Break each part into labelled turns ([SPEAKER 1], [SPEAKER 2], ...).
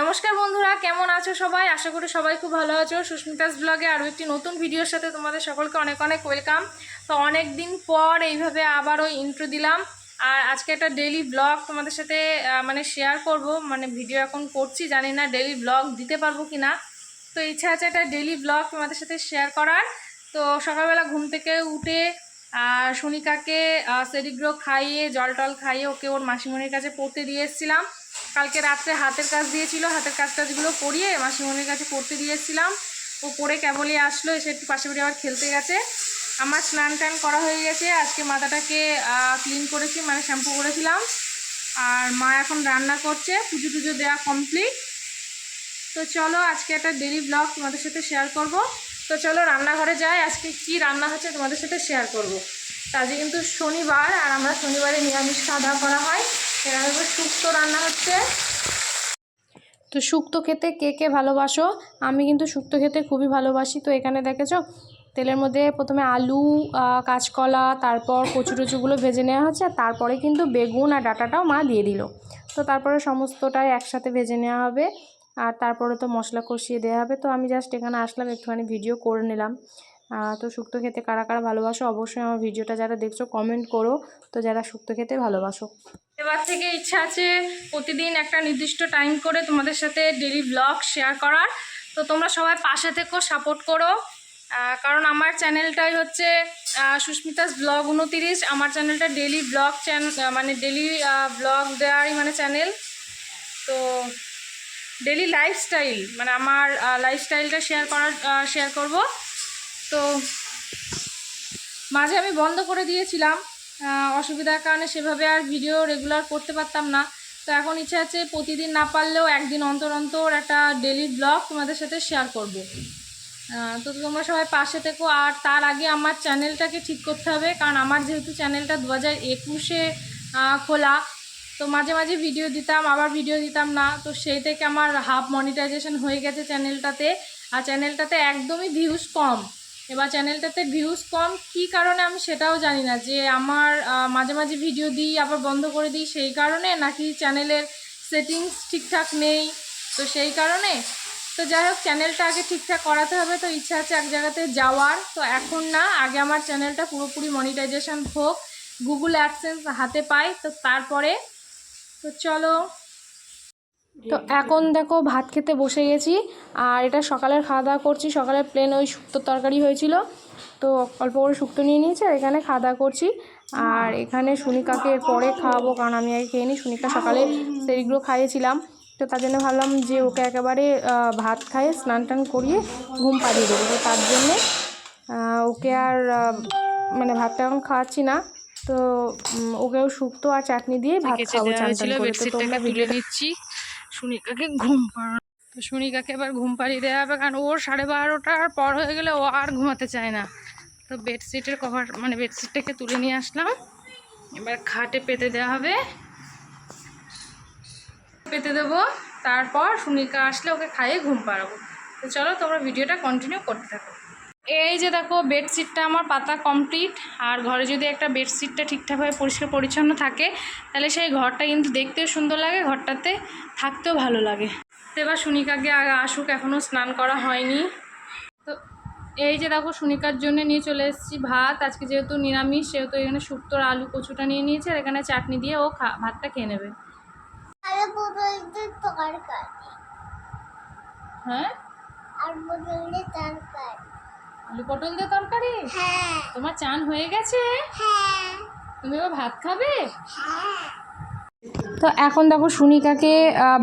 [SPEAKER 1] নমস্কার বন্ধুরা, কেমন আছো সবাই? আশা করি সবাই খুব ভালো আছো। সুস্মিতাস ব্লগে আরও একটি নতুন ভিডিওর সাথে তোমাদের সকলকে অনেক অনেক ওয়েলকাম। তো অনেক দিন পর এইভাবে আবারও ইন্ট্রো দিলাম। আর আজকে একটা ডেইলি ব্লগ তোমাদের সাথে মানে শেয়ার করব। মানে ভিডিও এখন করছি, জানি না ডেইলি ব্লগ দিতে পারব কি না তো ইচ্ছা আছে একটা ডেলি ব্লগ তোমাদের সাথে শেয়ার করার। তো সকালবেলা ঘুম থেকে উঠে আর সনিকাকে সেরিগ্রো খাইয়ে জল টল খাইয়ে ওকে ওর মাসিমণির কাছে পড়তে দিয়ে এসেছিলাম। কালকে রাত্রে হাতের কাজ দিয়েছিল, হাতের কাজ টাজগুলো পরিয়ে মাসিমণির কাছে পড়তে দিয়েছিলাম ও পড়ে কেবলই আসলো, এসে একটু পাশে আবার খেলতে গেছে। আমার স্নান টান করা হয়ে গেছে, আজকে মাথাটাকে ক্লিন করেছি মানে শ্যাম্পু করেছিলাম। আর মা এখন রান্না করছে, পুজো টুজো দেওয়া কমপ্লিট তো চলো, আজকে একটা ডেলি ব্লগ তোমাদের সাথে শেয়ার করব। তো চলো, রান্নাঘরে যাই, আজকে কি রান্না হচ্ছে তোমাদের সাথে শেয়ার করব। আজকে কিন্তু শনিবার, আর আমরা শনিবারে নিরামিষ খাওয়া দাওয়া করা হয়। এখানে শুক্তো রান্না হচ্ছে। তো শুক্তো খেতে কে কে ভালোবাসো? আমি কিন্তু শুক্তো খেতে খুবই ভালোবাসি। তো এখানে দেখেছ, তেলের মধ্যে প্রথমে আলু কাঁচকলা, তারপর কচু টচুগুলো ভেজে নেওয়া হচ্ছে তারপরে কিন্তু বেগুন আর ডাটাটাও মা দিয়ে দিল। তো তারপরে সমস্তটাই একসাথে ভেজে নেওয়া হবে, আর তারপরে তো মশলা কষিয়ে দেওয়া হবে। তো আমি জাস্ট এখানে আসলাম, একটুখানি ভিডিও করে নিলাম। তো শুক্তো খেতে কারা কারা ভালোবাসো অবশ্যই আমার ভিডিওটা যারা দেখছ কমেন্ট করো। তো যারা শুক্তো খেতে ভালোবাসো। এবার থেকে ইচ্ছা আছে প্রতিদিন একটা নির্দিষ্ট টাইম করে তোমাদের সাথে ডেলি ব্লগ শেয়ার করার। তো তোমরা সবাই পাশে থেকেও সাপোর্ট করো। কারণ আমার চ্যানেলটাই হচ্ছে সুস্মিতাস ব্লগ উনতিরিশ। আমার চ্যানেলটা ডেলি ব্লগ চ্যানেল মানে ডেলি ব্লগ দেওয়ারই মানে চ্যানেল তো ডেলি লাইফস্টাইল মানে আমার লাইফস্টাইলটা শেয়ার করার শেয়ার করব। তো মাঝে আমি বন্ধ করে দিয়েছিলাম অসুবিধার কারণে সেভাবে আর ভিডিও রেগুলার করতে পারতাম না। তো এখন ইচ্ছা আছে প্রতিদিন না পারলেও একদিন অন্তর অন্তর একটা ডেলি ব্লগ তোমাদের সাথে শেয়ার করব। তো তোমরা সবাই পাশে থেকো, আর তার আগে আমার চ্যানেলটাকে ঠিক করতে হবে, কারণ আমার যেহেতু চ্যানেলটা দু হাজার একুশে খোলা, তো মাঝে মাঝে ভিডিও দিতাম, আবার ভিডিও দিতাম না। তো সেই থেকে আমার হাফ মনিটাইজেশন হয়ে গেছে চ্যানেলটাতে আর চ্যানেলটাতে একদমই ভিউজ কম। এবার চ্যানেলটাতে ভিউজ কম, কী কারণে আমি সেটাও জানি না, যে আমার মাঝে মাঝে ভিডিও দিই, আবার বন্ধ করে দিই সেই কারণে, নাকি চ্যানেলের সেটিংস ঠিকঠাক নেই, তো সেই কারণে? তো যাই হোক, চ্যানেলটা আগে ঠিকঠাক করাতে হবে, তো ইচ্ছা আছে এক জায়গাতে যাওয়ার, তো এখন না, আগে আমার চ্যানেলটা পুরোপুরি মনিটাইজেশন হোক গুগল অ্যাডসেন্স হাতে পাই, তো তারপরে, তো চলো তো এখন দেখো ভাত খেতে বসে গেছি আর এটা সকালের খাওয়া দাওয়া করছি সকালে প্লেন ওই শুক্তোর তরকারি হয়েছিল। তো অল্প করে শুক্তো নিয়ে নিয়েছি আর এখানে খাওয়া দাওয়া করছি। আর এখানে সুনিকাকে পরে খাওয়াবো কারণ আমি আগে খেয়ে নিই সুনিকা সকালে সেরিগুলো খাইয়েছিলাম। তো তার জন্য ভাবলাম যে ওকে একেবারে ভাত খাইয়ে স্নান টান করিয়ে ঘুম পাড়িয়ে দেবো। তো তার জন্যে ওকে আর মানে ভাতটা এখন খাওয়াচ্ছি না। তো ওকেও শুক্তো আর চাটনি দিয়ে ভাত খাব চান টান করে। তো তোমরা
[SPEAKER 2] তুলে
[SPEAKER 1] ভিডিওটা
[SPEAKER 2] নিচ্ছি। সুনিকাকে ঘুম পাড়ানো। তো সুনিকাকে এবার ঘুম পাড়িয়ে দেওয়া হবে কারণ ওর সাড়ে বারোটার পর হয়ে গেলে ও আর ঘুমাতে চায় না। তো বেডশিটের কভার মানে বেডশিটটাকে তুলে নিয়ে আসলাম। এবার খাটে পেতে দেওয়া হবে। পেতে দেবো। তারপর সুনিকা আসলে ওকে খাইয়ে ঘুম পাড়াবো। তো চলো তোমরা ভিডিওটা কন্টিনিউ করতে থাকো। এই যে দেখো বেডশিটটা আমার পাতা কমপ্লিট আর ঘরে যদি একটা বেডশিটটা ঠিকঠাকভাবে পরিষ্কার পরিচ্ছন্ন থাকে তাহলে সেই ঘরটা কিন্তু দেখতেও সুন্দর লাগে ঘরটাতে থাকতেও ভালো লাগে। তো এবার সুনিকাকে আগে আসুক এখনও স্নান করা হয়নি। তো এই যে দেখো সুনিকার জন্য নিয়ে চলে এসেছি ভাত আজকে যেহেতু নিরামিষ সেহেতু এখানে শুক্তোর আলু কচুটা নিয়ে নিয়েছে আর এখানে চাটনি দিয়ে ও খা ভাতটা খেয়ে নেবে।
[SPEAKER 1] হ্যাঁ?
[SPEAKER 3] আর তরকারি।
[SPEAKER 1] আলু পটল দিয়ে তরকারি?
[SPEAKER 3] হ্যাঁ।
[SPEAKER 1] তোমার চান হয়ে গেছে?
[SPEAKER 3] হ্যাঁ।
[SPEAKER 1] তুমি এবার ভাত খাবে?
[SPEAKER 3] হ্যাঁ।
[SPEAKER 1] তো এখন দেখো সুনিকাকে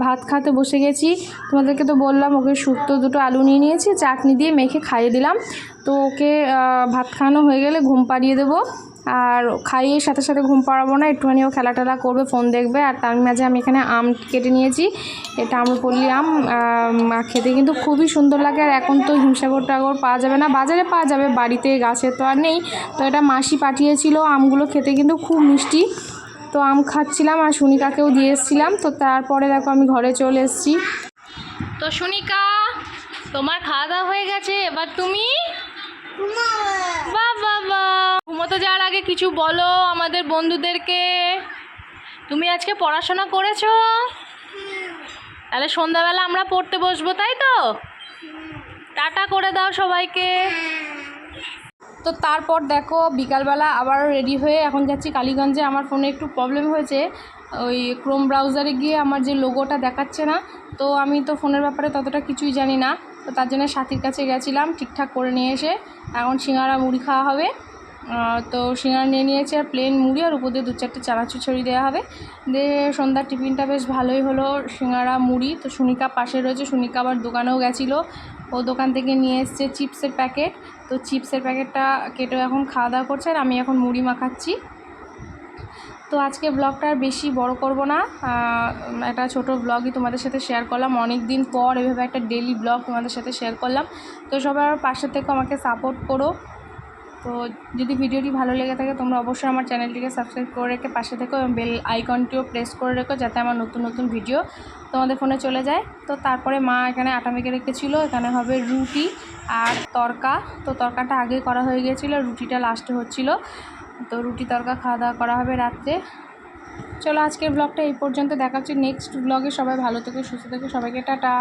[SPEAKER 1] ভাত খাতে বসে গেছি। তোমাদেরকে তো বললাম ওকে শুক্তো দুটো আলু নিয়ে নিয়েছি চাটনি দিয়ে মেখে খাইয়ে দিলাম। তো ওকে ভাত খাওয়ানো হয়ে গেলে ঘুম পাড়িয়ে দেবো। আর খাইয়ে সাথে সাথে ঘুম পাড়াবো না একটুখানি ও খেলা টেলা করবে ফোন দেখবে। আর তার মাঝে আমি এখানে আম কেটে নিয়েছি। এটা আম্রপল্লি আম আম, খেতে কিন্তু খুবই সুন্দর লাগে। আর এখন তো হিমসাগর টাগর পাওয়া যাবে না বাজারে পাওয়া যাবে বাড়িতে গাছে তো আর নেই। তো এটা মাসি পাঠিয়েছিল আমগুলো খেতে কিন্তু খুব মিষ্টি। তো আম খাচ্ছিলাম আর সুনিকাকেও দিয়ে এসেছিলাম। তো তারপরে দেখো আমি ঘরে চলে এসেছি। তো সুনিকা তোমার খাওয়া দাওয়া হয়ে গেছে? এবার তুমি? বাহ বাহ। ঘুমোতে যাওয়ার আগে কিছু বলো আমাদের বন্ধুদেরকে। তুমি আজকে পড়াশোনা করেছ?
[SPEAKER 4] তাহলে সন্ধ্যাবেলা আমরা পড়তে বসবো, তাই তো? টাটা করে দাও সবাইকে।
[SPEAKER 1] তো তারপর দেখো, বিকালবেলা আবার রেডি হয়ে এখন যাচ্ছি কালীগঞ্জে। আমার ফোনে একটু প্রবলেম হয়েছে। ওই ক্রোম ব্রাউজারে গিয়ে আমার যে লোগোটা দেখাচ্ছে না, তো আমি তো ফোনের ব্যাপারে ততটা কিছুই জানি না। তো তার জন্য সাথীর কাছে গেছিলাম, ঠিকঠাক করে নিয়ে এসে। এখন সিঙ্গারা মুড়ি খাওয়া হবে। তো সিঙ্গারা নিয়ে নিয়েছে, আর প্লেন মুড়ি আর উপর দিয়ে দু চারটে চানাচুর ছড়িয়ে দেওয়া হবে। দিয়ে সন্ধ্যার টিফিনটা বেশ ভালোই হলো, সিঙ্গারা, মুড়ি। তো সুনিকা পাশে রয়েছে, সুনিকা আবার দোকানেও গেছিল। ও দোকান থেকে নিয়ে এসছে চিপসের প্যাকেট তো চিপসের প্যাকেটটা কেটেও এখন খাওয়া দাওয়া করছে, আর আমি এখন মুড়ি মাখাচ্ছি। তো আজকে ব্লগটা আর বেশি বড় করব না। একটা ছোট ব্লগই তোমাদের সাথে শেয়ার করলাম। অনেক দিন পর এভাবে একটা ডেলি ব্লগ তোমাদের সাথে শেয়ার করলাম। তো সবাই আমার পাশে থেকে, আমাকে সাপোর্ট করো। তো যদি ভিডিওটি ভালো লেগে থাকে, তোমরা অবশ্যই আমার চ্যানেলটিকে সাবস্ক্রাইব করে রেখে পাশে থেকো এবং বেল আইকনটিও প্রেস করে রেখো যাতে আমার নতুন নতুন ভিডিও তোমাদের ফোনে চলে যায়। তো তারপরে মা এখানে আটা মেখে রেখেছিলো, এখানে হবে রুটি আর তরকা। তো তরকাটা আগে করা হয়ে গিয়েছিল, রুটিটা লাস্টে হচ্ছিল। তো রুটি, তরকা খাওয়া দাওয়া করা হবে রাত্রে। চলো আজকের ব্লগটা এই পর্যন্ত, দেখা হচ্ছে নেক্সট ব্লগে সবাই ভালো থেকো, সুস্থ থেকো, সবাইকে টাটা।